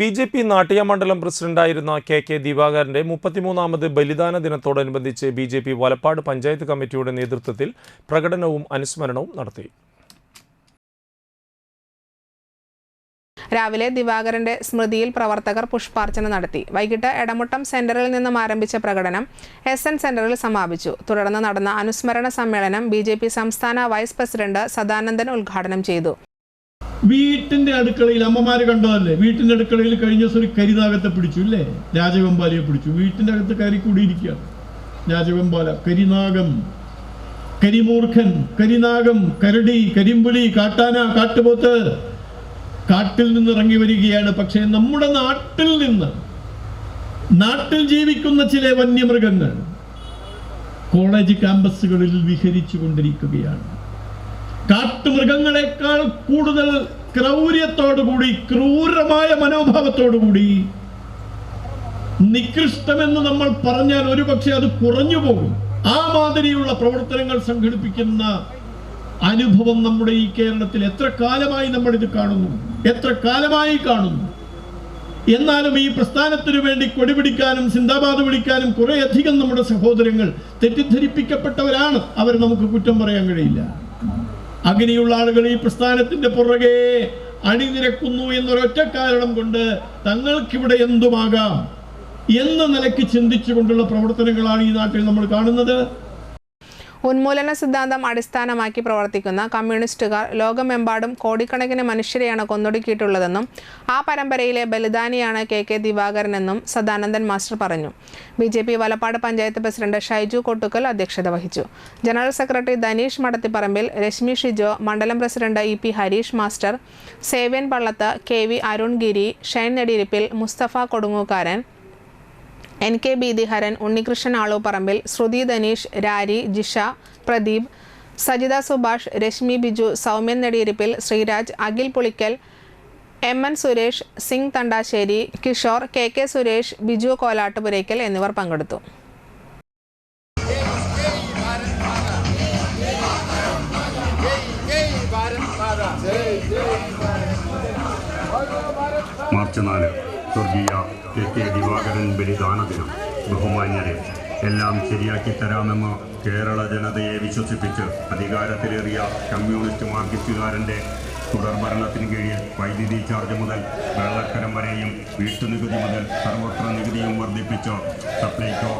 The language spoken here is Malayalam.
ബി ജെ പി നാട്ടിയ മണ്ഡലം പ്രസിഡന്റായിരുന്ന കെ കെ ദിവാകരന്റെ മുപ്പത്തിമൂന്നാമത് ബലിദാന ദിനത്തോടനുബന്ധിച്ച് B J P Valappad panchayat കമ്മിറ്റിയുടെ നേതൃത്വത്തിൽ പ്രകടനവും അനുസ്മരണവും നടത്തി. രാവിലെ ദിവാകരന്റെ സ്മൃതിയിൽ പ്രവർത്തകർ പുഷ്പാർച്ചന നടത്തി. വൈകിട്ട് എടമുട്ടം സെന്ററിൽ നിന്നും ആരംഭിച്ച പ്രകടനം എസ് എൻ സെന്ററിൽ സമാപിച്ചു. തുടർന്ന് നടന്ന അനുസ്മരണ സമ്മേളനം ബി സംസ്ഥാന വൈസ് പ്രസിഡന്റ് സദാനന്ദൻ ഉദ്ഘാടനം ചെയ്തു. വീട്ടിന്റെ അടുക്കളയിൽ അമ്മമാര് കണ്ടതല്ലേ? വീട്ടിന്റെ അടുക്കളയിൽ കഴിഞ്ഞ ദിവസം ഒരു കരിതാകത്തെ പിടിച്ചു ഇല്ലേ? രാജവെമ്പാലയെ പിടിച്ചു. വീട്ടിന്റെ അകത്ത് കയറി കൂടിയിരിക്കുകയാണ് രാജവെമ്പാല കരിനാഗം കരിമൂർഖൻ കരിനാഗം കരടി കരിമ്പുലി കാട്ടാന കാട്ടുപോത്ത്. കാട്ടിൽ നിന്ന് ഇറങ്ങി വരികയാണ്. പക്ഷേ നമ്മുടെ നാട്ടിൽ നിന്ന് നാട്ടിൽ ജീവിക്കുന്ന ചില വന്യമൃഗങ്ങൾ കോളേജ് ക്യാമ്പസുകളിൽ വിഹരിച്ചു കൊണ്ടിരിക്കുകയാണ്. കാട്ടുമൃഗങ്ങളെക്കാൾ കൂടുതൽ ക്രൗര്യത്തോടുകൂടി ക്രൂരമായ മനോഭാവത്തോടുകൂടി നികൃഷ്ടമെന്ന് നമ്മൾ പറഞ്ഞാൽ ഒരുപക്ഷെ അത് കുറഞ്ഞു പോകും. ആ മാതിരിയുള്ള പ്രവർത്തനങ്ങൾ സംഘടിപ്പിക്കുന്ന അനുഭവം നമ്മുടെ ഈ കേരളത്തിൽ എത്ര കാലമായി നമ്മൾ ഇത് കാണുന്നു എത്ര കാലമായി കാണുന്നു. എന്നാലും ഈ പ്രസ്ഥാനത്തിനു വേണ്ടി കൊടിപിടിക്കാനും സിന്ദാബാദ് വിളിക്കാനും കുറേയധികം നമ്മുടെ സഹോദരങ്ങൾ തെറ്റിദ്ധരിപ്പിക്കപ്പെട്ടവരാണ്. അവർ നമുക്ക് കുറ്റം പറയാൻ കഴിയില്ല. അങ്ങനെയുള്ള ആളുകൾ ഈ പ്രസ്ഥാനത്തിന്റെ പുറകെ അണിനിരക്കുന്നു എന്നൊരൊറ്റ കാരണം കൊണ്ട് തങ്ങൾക്കിവിടെ എന്തുമാകാം? എന്ന നിലയ്ക്ക് ചിന്തിച്ചുകൊണ്ടുള്ള പ്രവർത്തനങ്ങളാണ് ഈ നാട്ടിൽ നമ്മൾ കാണുന്നത്. ഉന്മൂലന സിദ്ധാന്തം അടിസ്ഥാനമാക്കി പ്രവർത്തിക്കുന്ന കമ്മ്യൂണിസ്റ്റുകാർ ലോകമെമ്പാടും കോടിക്കണക്കിന് മനുഷ്യരെയാണ് കൊന്നൊടുക്കിയിട്ടുള്ളതെന്നും ആ പരമ്പരയിലെ ബലിദാനിയാണ് കെ കെ ദിവാകരനെന്നും സദാനന്ദൻ മാസ്റ്റർ പറഞ്ഞു. B J P Valappad panchayat president Shaiju Kottukkal അധ്യക്ഷത വഹിച്ചു. ജനറൽ സെക്രട്ടറി ധനീഷ് മടത്തിപ്പറമ്പിൽ രശ്മി ഷിജോ മണ്ഡലം president E P Hareesh master Sevyan Pallath K V Arun Giri Shine Nediyirippil Musthafa Kodungookkaran N K Beethiharan Unnikrishnan Aaluparambil Shruthi Dhaneesh Rari Jisha Pradeep Sajitha Subhash Reshmi Biju Soumyan Nediyirippil Sreeraj Akhil Pulikkal M N Suresh Singh Thandassery Kishore K K Suresh Biju Kolattupurakkal എന്നിവർ പങ്കെടുത്തു. മാർച്ച് നാല്. സ്വർഗീയ കെ കെ ദിവാകരൻ ബലിദാന ദിനം ബഹുമാന്യരെ എല്ലാം ശരിയാക്കി തരാമെന്ന് കേരള ജനതയെ വിശ്വസിപ്പിച്ച് അധികാരത്തിലേറിയ കമ്മ്യൂണിസ്റ്റ് മാർക്സിസ്റ്റുകാരന്റെ തുടർഭരണത്തിന് കീഴിൽ വൈദ്യുതി ചാർജ് മുതൽ വെള്ളക്കരം വരെയും വീട്ടുനികുതി മുതൽ സർവത്ര നികുതിയും വർദ്ധിപ്പിച്ച് സപ്ലൈകോ